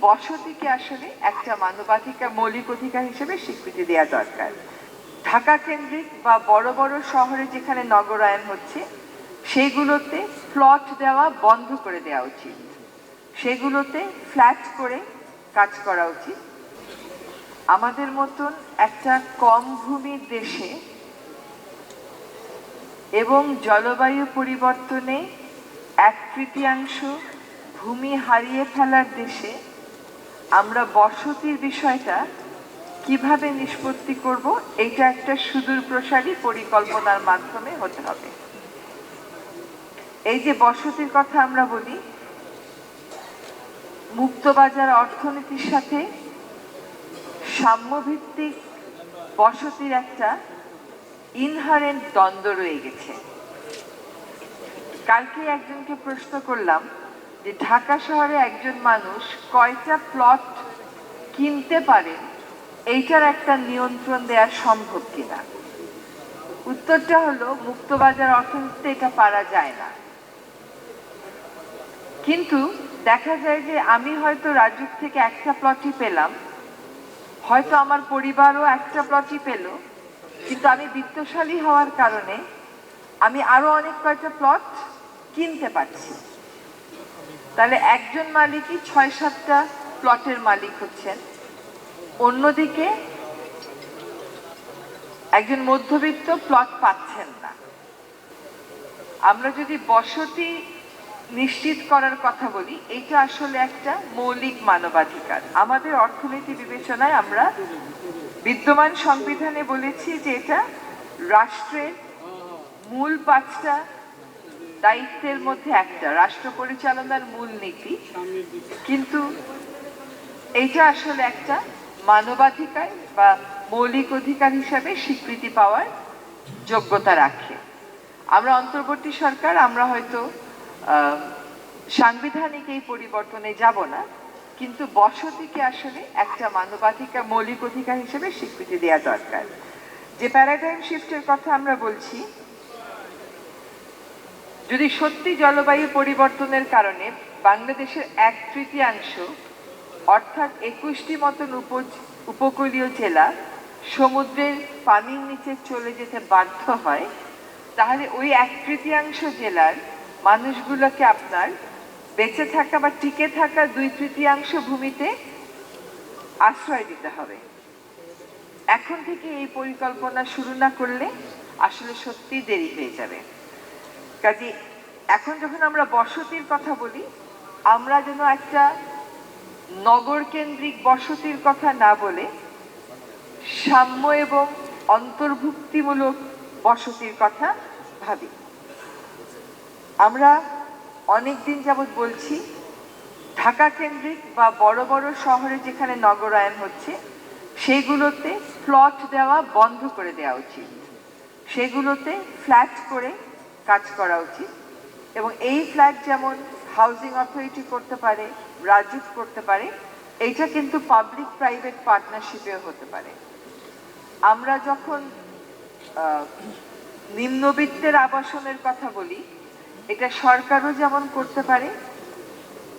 বসতিকে আসলে একটা মানবাধিকার, মৌলিক অধিকার হিসেবে স্বীকৃতি দেওয়া দরকার। ঢাকা কেন্দ্রিক বা বড় বড় শহরে যেখানে নগরায়ন হচ্ছে সেইগুলোতে প্লট দেওয়া বন্ধ করে দেওয়া উচিত। সেগুলোতে ফ্ল্যাট করে কাজ করা উচিত। আমাদের মতন একটা কম ভূমির দেশে এবং জলবায়ু পরিবর্তনে এক তৃতীয়াংশ ভূমি হারিয়ে ফেলার দেশে আমরা বসতির বিষয়টা কীভাবে নিষ্পত্তি করব, এটা একটা সুদূর প্রসারী পরিকল্পনার মাধ্যমে হতে হবে। এই যে বসতির কথা আমরা বলি, মুক্তবাজার অর্থনীতির সাথে সাম্যভিত্তিক বসতির একটা ইনহারেন্ট দ্বন্দ্ব রয়ে গেছে। কালকে একজনকে প্রশ্ন করলাম যে ঢাকা শহরে একজন মানুষ কয়টা প্লট কিনতে পারেন এইটার একটা নিয়ন্ত্রণ দেওয়া সম্ভব কিনা? উত্তরটা হলো, মুক্তবাজার অর্থনীতিতে এটা পারা যায় না। কিন্তু দেখা যায় যে আমি হয়তো রাজুক থেকে একটা প্লটই পেলাম, হয়তো আমার পরিবারও একটা প্লটই পেল, কিন্তু আমি বিত্তশালী হওয়ার কারণে আমি আরও অনেক কয়টা প্লট কিনতে পারছি। তাহলে একজন মালিকই ছয় সাতটা প্লটের মালিক হচ্ছেন। অন্যদিকে একজন মধ্যবিত্ত প্লট পাচ্ছেন না। আমরা যদি বসতি নিশ্চিত করার কথা বলি, এটা আসলে একটা মৌলিক মানবাধিকার। আমাদের অর্থনীতি বিবেচনায় আমরা বিদ্যমান সংবিধানে বলেছি যে এটা রাষ্ট্রের মূল পাঁচটা দায়িত্বের মধ্যে একটা, রাষ্ট্র পরিচালনার মূল নীতি। কিন্তু এটা আসলে একটা মানবাধিকার বা মৌলিক অধিকার হিসাবে স্বীকৃতি পাওয়ার যোগ্যতা রাখে। আমরা অন্তর্বর্তী সরকার, আমরা হয়তো সাংবিধানিক এই পরিবর্তনে যাব না, কিন্তু বসতিকে আসলে একটা মানবাধিকার, মৌলিক অধিকার হিসেবে স্বীকৃতি দেওয়া দরকার। যে প্যারাডাইম শিফটের কথা আমরা বলছি যদি সত্যি জলবায়ু পরিবর্তনের কারণে বাংলাদেশের এক তৃতীয়াংশ, অর্থাৎ একুশটি মতন উপ- উপকূলীয় জেলা সমুদ্রের পানির নিচে চলে যেতে বাধ্য হয়, তাহলে ওই এক তৃতীয়াংশ জেলার মানুষগুলোকে আপনার বেঁচে থাকা বা টিকে থাকা দুই তৃতীয়াংশ ভূমিতে আশ্রয় দিতে হবে। এখন থেকে এই পরিকল্পনা শুরু না করলে আসলে সত্যি দেরি হয়ে যাবে। কাজে এখন যখন আমরা বসতির কথা বলি, আমরা যেন একটা নগর কেন্দ্রিক বসতির কথা না বলে সাম্য এবং অন্তর্ভুক্তিমূলক বসতির কথা ভাবি। আমরা অনেক দিন যাবৎ বলছি ঢাকা কেন্দ্রিক বা বড় বড় শহরে যেখানে নগরায়ন হচ্ছে, সেগুলোতে প্লট দেওয়া বন্ধ করে দেওয়া উচিত। সেগুলোতে ফ্ল্যাট করে কাজ করা উচিত। এবং এই ফ্ল্যাট যেমন হাউজিং অথরিটি করতে পারে রাজুক করতে পারে, এইটা কিন্তু পাবলিক প্রাইভেট পার্টনারশিপেও হতে পারে। আমরা যখন নিম্নবিত্তের আবাসনের কথা বলি, এটা সরকারও যেমন করতে পারে,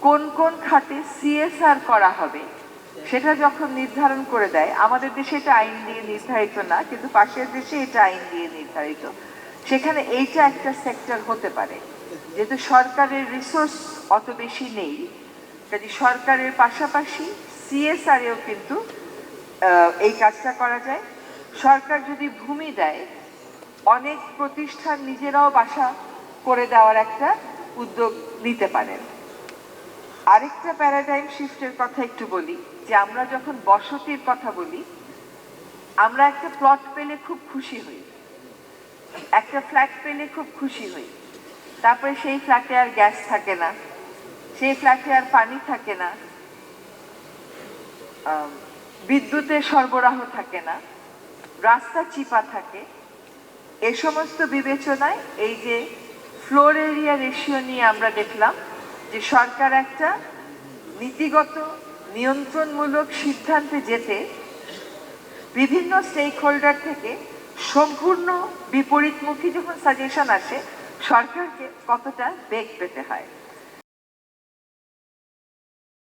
কোন কোন খাতে সিএসআর করা হবে, সেটা যখন নির্ধারণ করে দেয়, আমাদের দেশে এটা আইন দিয়ে নির্ধারিত না, কিন্তু পাশের দেশে এটা আইন দিয়ে নির্ধারিত। সেখানে এইটা একটা সেক্টর হতে পারে। যেহেতু সরকারের রিসোর্স অত বেশি নেই কাজে সরকারের পাশাপাশি সিএসআরেও কিন্তু এই কাজটা করা যায়। সরকার যদি ভূমি দেয়, অনেক প্রতিষ্ঠান নিজেরাও বাসা করে দেওয়ার একটা উদ্যোগ নিতে পারেন। আরেকটা প্যারাডাইম শিফটের কথা একটু বলি, যে আমরা যখন বসতির কথা বলি, আমরা একটা প্লট পেলে খুব খুশি হই। একটা ফ্ল্যাট পেলে খুব খুশি হই। তারপরে সেই ফ্ল্যাটে আর গ্যাস থাকে না। সেই ফ্ল্যাটে আর পানি থাকে না। বিদ্যুতের সরবরাহ থাকে না। রাস্তা চিপা থাকে। এ সমস্ত বিবেচনায় এই যে ফ্লোর এরিয়া রেশিও নিয়ে আমরা দেখলাম যে সরকার একটা নীতিগত, নিয়ন্ত্রণমূলক সিদ্ধান্তে যেতে বিভিন্ন স্টেক হোল্ডার থেকে সম্পূর্ণ বিপরীতমুখী যখন সাজেশন আসে সরকারকে কতটা বেগ পেতে হয়?